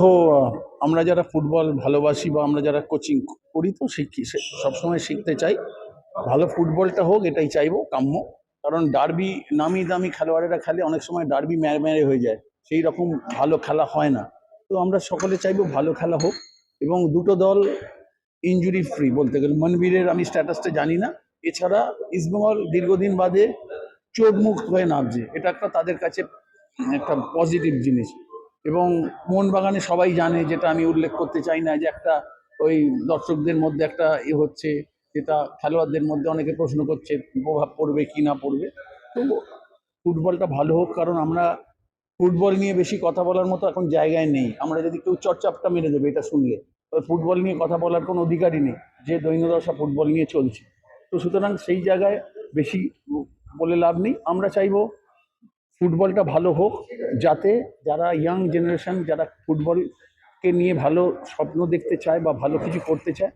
দেখো আমরা যারা ফুটবল ভালোবাসি বা আমরা যারা কোচিং করি তো শিখি সবসময় শিখতে চাই। ভালো ফুটবলটা হোক, এটাই চাইব, কাম্য। কারণ ডার্বি, নামি দামি খেলোয়াড়েরা খেলে অনেক সময় ডার্বি ম্যারে ম্যারে হয়ে যায়। সেই রকম ভালো খেলা হয় না। তো আমরা সকলে চাইব ভালো খেলা হোক এবং দুটো দল ইনজুরি ফ্রি বলতে গেলে। মনবীরের আমি স্ট্যাটাসটা জানি না। এছাড়া ইস্টবেঙ্গল দীর্ঘদিন বাদে চোট মুক্ত হয়ে নামছে। এটা একটা তাদের কাছে একটা পজিটিভ জিনিস। এবং মোহনবাগানে সবাই জানে যেটা আমি উল্লেখ করতে চাই না, যে একটা ওই দর্শকদের মধ্যে একটা এ হচ্ছে, যেটা খেলোয়াড়দের মধ্যে অনেকে প্রশ্ন করছে, প্রভাব পড়বে কি না পড়বে। তো ফুটবলটা ভালো হোক, কারণ আমরা ফুটবল নিয়ে বেশি কথা বলার মতো এখন জায়গায় নেই। আমরা যদি কেউ চর্চাপটা মেরে দেবে এটা শুনলে ফুটবল নিয়ে কথা বলার কোনো অধিকারই নেই, যে দৈন্যদশা ফুটবল নিয়ে চলছে। তো সুতরাং সেই জায়গায় বেশি বলে লাভ নেই। আমরা চাইব ফুটবলটা ভালো হোক, যাতে যারা ইয়াং জেনারেশন যারা ফুটবলকে নিয়ে ভালো স্বপ্ন দেখতে চায় বা ভালো কিছু করতে চায়,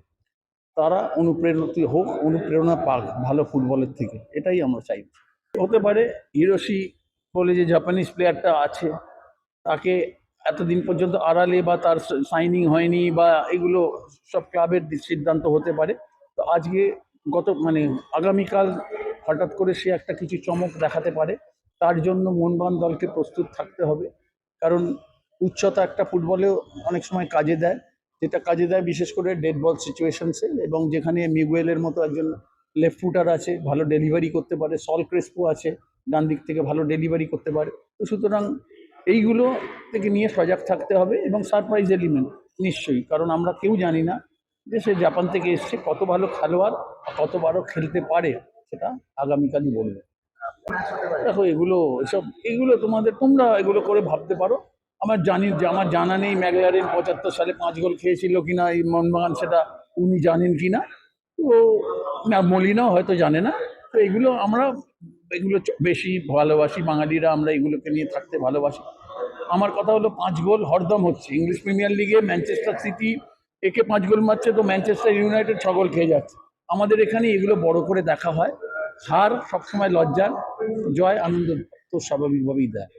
তারা অনুপ্রেরিত হোক, অনুপ্রেরণা পাক ভালো ফুটবলের থেকে। এটাই আমরা চাই। হতে পারে হিরোশি বলে যে জাপানিজ প্লেয়ারটা আছে, তাকে এতদিন পর্যন্ত আড়ালে বা তার সাইনিং হয়নি বা এগুলো সব ক্লাবের সিদ্ধান্ত হতে পারে। তো আজকে গত মানে আগামীকাল হঠাৎ করে সে একটা কিছু চমক দেখাতে পারে। তার জন্য মোহনবাগান দলকে প্রস্তুত থাকতে হবে। কারণ উচ্চতা একটা ফুটবলেও অনেক সময় কাজে দেয়। যেটা কাজে দেয় বিশেষ করে ডেড বল সিচুয়েশনসে এবং যেখানে মিগুয়েলের মতো একজন লেফট ফুটার আছে, ভালো ডেলিভারি করতে পারে, সল ক্রেসপো আছে, ডান দিক থেকে ভালো ডেলিভারি করতে পারে। তো সুতরাং এইগুলো থেকে নিয়ে সজাগ থাকতে হবে এবং সারপ্রাইজ এলিমেন্ট নিশ্চয়ই। কারণ আমরা কেউ জানি না যে সে জাপান থেকে এসছে, কত ভালো খেলোয়াড় কত ভালো খেলতে পারে, সেটা আগামীকালই বলবে। দেখো, এগুলো এসব, এগুলো তোমাদের, তোমরা এগুলো করে ভাবতে পারো। আমার জানি যে, আমার জানা নেই ম্যাগলারেন পঁচাত্তর সালে পাঁচ গোল খেয়েছিল কিনা এই মোহনবাগান সেটা উনি জানেন কিনা। তো মলিনাও হয়তো জানে না। তো এগুলো আমরা, এগুলো বেশি ভালোবাসি, বাঙালিরা আমরা এগুলোকে নিয়ে থাকতে ভালোবাসি। আমার কথা হলো পাঁচ গোল হরদম হচ্ছে। ইংলিশ প্রিমিয়ার লিগে ম্যানচেস্টার সিটি একে পাঁচ গোল মারছে, তো ম্যানচেস্টার ইউনাইটেড ছ গোল খেয়ে যাচ্ছে। আমাদের এখানে এগুলো বড় করে দেখা হয়। হার সবসময় লজ্জা জয় আনন্দ তো স্বাভাবিকভাবেই দেয়।